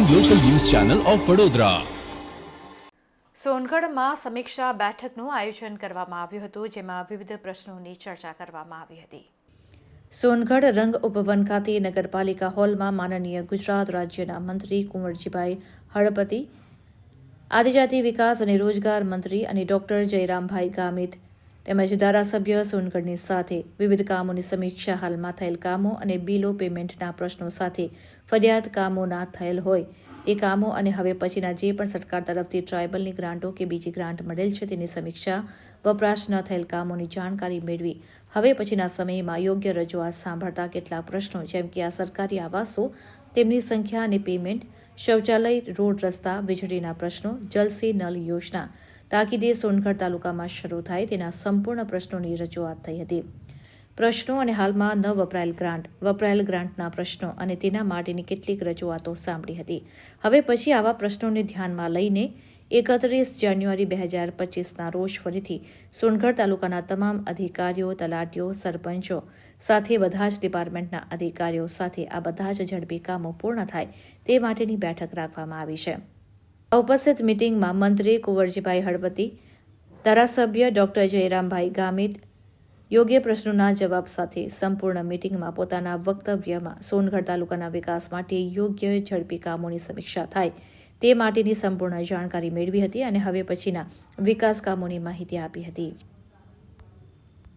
Channel of Vadodara સોનગઢમાં સમીક્ષા બેઠકનું આયોજન કરવામાં આવ્યું હતું જેમાં વિવિધ પ્રશ્નોની ચર્ચા કરવામાં આવી હતી. સોનગઢ રંગ ઉપવન ખાતે નગરપાલિકા હોલમાં માનનીય ગુજરાત રાજ્યના મંત્રી કુંવરજીભાઈ હળપતિ આદિજાતિ વિકાસ અને રોજગાર મંત્રી અને ડોક્ટર જયરામભાઈ ગામિત તેમજ ધારાસભ્ય સોનગઢની સાથે વિવિધ કામોની સમીક્ષા હાલમાં થયેલ કામો અને બિલો પેમેન્ટના પ્રશ્નો સાથે ફરિયાદ કામો ના થયેલ હોય તે કામો અને હવે પછીના જે પણ સરકાર તરફથી ટ્રાયબલની ગ્રાન્ટો કે બીજી ગ્રાન્ટ મળેલ છે તેની સમીક્ષા વપરાશ ન થયેલ કામોની જાણકારી મેળવી હવે પછીના સમયમાં યોગ્ય રજૂઆત સાંભળતા કેટલાક પ્રશ્નો, જેમ કે આ સરકારી આવાસો, તેમની સંખ્યા અને પેમેન્ટ, શૌચાલય, રોડ રસ્તા, વીજળીના પ્રશ્નો જલસી નલ યોજના તાકીદે સોનગઢ તાલુકામાં શરૂ થાય તેના સંપૂર્ણ પ્રશ્નોની રજૂઆત થઈ હતી. પ્રશ્નો અને હાલમાં ન વપરાયેલ ગ્રાન્ટ, વપરાયેલ ગ્રાન્ટના પ્રશ્નો અને તેના માટેની કેટલીક રજૂઆતો સાંભળી હતી. હવે પછી આવા પ્રશ્નોને ધ્યાનમાં લઈને એકત્રીસ જાન્યુઆરી બે હજાર પચીસના રોજ ફરીથી સોનગઢ તાલુકાના તમામ અધિકારીઓ, તલાટીઓ, સરપંચો સાથે બધા જ ડિપાર્ટમેન્ટના અધિકારીઓ સાથે આ બધા જ ઝડપી કામો પૂર્ણ થાય તે માટેની બેઠક રાખવામાં આવી છે. ઉપસ્થિત મિટિંગમાં મંત્રી કુંવરજીભાઈ હળપતિ ધારાસભ્ય ડોક્ટર જયરામભાઈ ગામિત, યોગ્ય પ્રશ્નોના જવાબ સાથે સંપૂર્ણ મિટિંગમાં પોતાના વક્તવ્યમાં સોનગઢ તાલુકાના વિકાસ માટે યોગ્ય ઝડપી કામોની સમીક્ષા થાય તે માટેની સંપૂર્ણ જાણકારી મેળવી હતી અને હવે પછીના વિકાસ કામોની માહિતી આપી હતી.